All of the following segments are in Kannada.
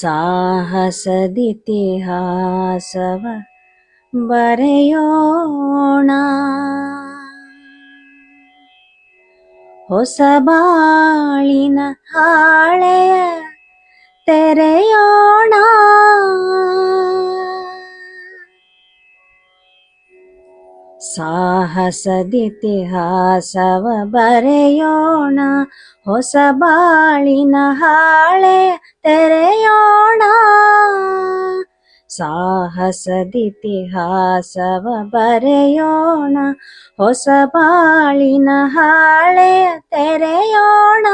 ಸಾಹಸದಿತಿಹಾಸವ ಬರೆಯೋಣ. ಹೊಸ ಬಾಳಿನ ಸಾಹಸದಿತಿಹಾಸವ ಬರೆಯೋಣ, ಹೊಸ ಬಾಳಿನ ಹಾಳೆ ತೆರೆಯೋಣ. ಸಾಹಸದಿತಿಹಾಸವ ಬರೆಯೋಣ, ಹೊಸ ಬಾಳಿನ ಹಾಳೆ ತೆರೆಯೋಣ.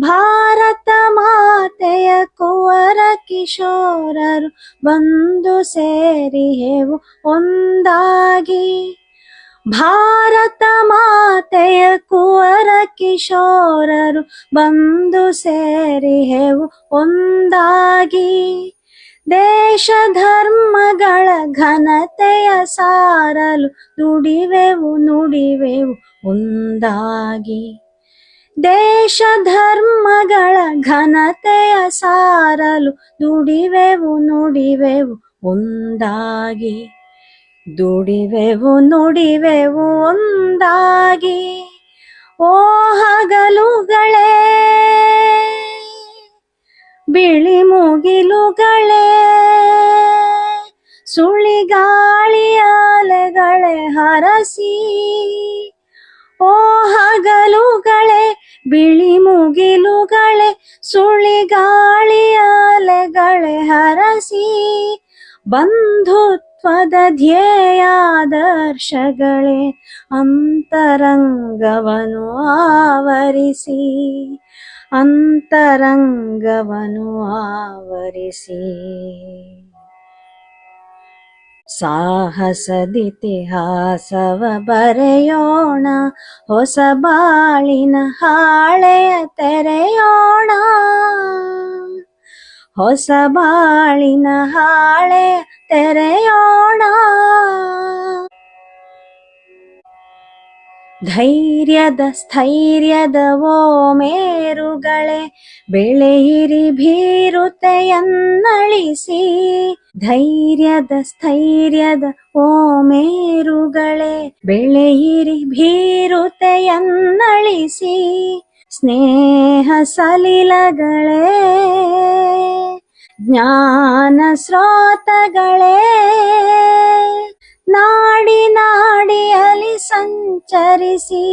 ಭಾರತ ಮಾತೆಯ ಕುವರ ಕಿಶೋರರು ಬಂದು ಸೇರಿಹೆವು ಒಂದಾಗಿ ಭಾರತ ಮಾತೆಯ ಕುವರ ಕಿಶೋರರು ಬಂದು ಸೇರಿಹೆವು ಒಂದಾಗಿ. ದೇಶ ಧರ್ಮಗಳ ಘನತೆಯ ಸಾರಲು ದುಡಿವೆವು ನುಡಿವೆವು ಒಂದಾಗಿ. ದೇಶ ಧರ್ಮಗಳ ಘನತೆಯ ಸಾರಲು ದುಡಿವೆವು ನುಡಿವೆವು ಒಂದಾಗಿ. ದುಡಿವೆವು ನುಡಿವೆವು ಒಂದಾಗಿ, ಓ ಹಗಲುಗಳೇ, ಬಿಳಿ ಮುಗಿಲುಗಳೇ ಸುಳಿಗಾಳಿಯ ಅಲೆಗಳೇ ಹರಸಿ, ಓ ಹಗಲುಗಳೇ, ಬಿಳಿ ಮುಗಿಲುಗಳೇ ಸುಳಿಗಾಳಿಯ ಅಲೆಗಳೇ ಹರಸಿ ಬಂಧುತ್ವದ ಧ್ಯೇಯಾದರ್ಶಗಳೇ ಅಂತರಂಗವನು ಆವರಿಸಿ ಅಂತರಂಗವನು ಆವರಿಸಿ. ಸಾಹಸದಿತಿಹಾಸವ ಬರೆಯೋಣ ಹೊಸ ಬಾಳಿನ ಹಾಳೆಯ ತೆರೆಯೋಣ. ಹೊಸ ಬಾಳಿನ ಹಾಳೆ ತೆರೆಯೋಣ. ಧೈರ್ಯದ ಸ್ಥೈರ್ಯದ ಓ ಮೇರುಗಳೇ ಬೆಳೆಯಿರಿ ಭೀರುತೆಯನ್ನಳಿಸಿ. ಧೈರ್ಯದ ಸ್ಥೈರ್ಯದ ಓ ಮೇರುಗಳೇ ಬೆಳೆಯಿರಿ ಭೀರುತೆಯನ್ನಳಿಸಿ. ಸ್ನೇಹ ಸಲಿಲಗಳೇ ಜ್ಞಾನ ಸ್ರೋತಗಳೇ ನಾಡಿ ನಾಡಿಯಲಿ ಸಂಚರಿಸಿ,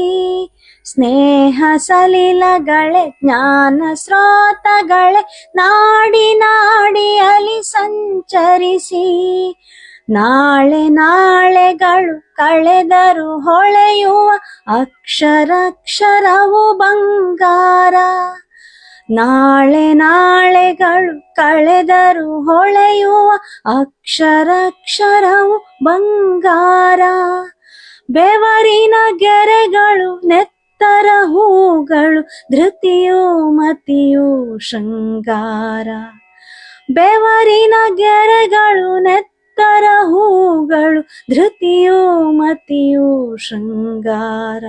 ಸ್ನೇಹ ಸಲಿಲಗಳೇ ಜ್ಞಾನ ಸ್ರೋತಗಳೇ ನಾಡಿ ನಾಡಿಯಲ್ಲಿ ಸಂಚರಿಸಿ, ನಾಳೆ ನಾಳೆಗಳು ಕಳೆದರು ಹೊಳೆಯುವ ಅಕ್ಷರಕ್ಷರವು ಬಂಗಾರ. ನಾಳೆ ನಾಳೆಗಳು ಕಳೆದರು ಹೊಳೆಯುವ ಅಕ್ಷರಕ್ಷರವು ಬಂಗಾರ. ಬೆವರಿನ ಗೆರೆಗಳು ನೆತ್ತರ ಹೂಗಳು, ಧೃತಿಯೋ ಮತಿಯೋ ಶೃಂಗಾರ. ಬೆವರಿನ ಗೆರೆಗಳು ನೆತ್ತರ ಹೂಗಳು, ಧೃತಿಯೋ ಮತಿಯೋ ಶೃಂಗಾರ.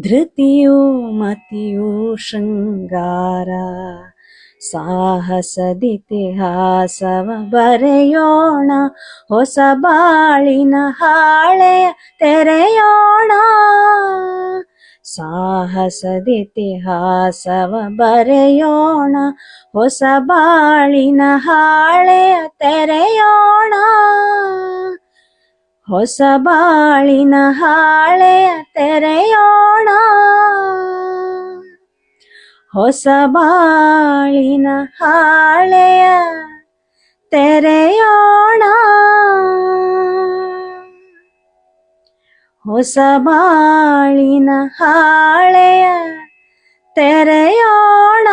ಧೃತಿಯು ಮತಿಯೋ ಶೃಂಗಾರ. ಸಾಹಸದಿತಿಹಾಸವ ಬರೆಯೋಣ, ಹೊಸ ಬಾಳಿನ ಹಾಳೆಯ ತೆರೆಯೋಣ. ಸಾಹಸದಿತಿಹಾಸವ ಬರೆಯೋಣ, ಹೊಸ ಬಾಳಿನ ಹಾಳೆಯ ತೆರೆಯೋಣ. ಹೊಸ ಬಾಳಿನ ಹಾಳೆಯ ತೆರೆಯೋಣ. ಹೊಸ ಬಾಳಿನ ಹಾಳೆಯ ತೆರೆಯೋಣ. ಹೊಸ ಬಾಳಿನ ಹಾಳೆಯ ತೆರೆಯೋಣ.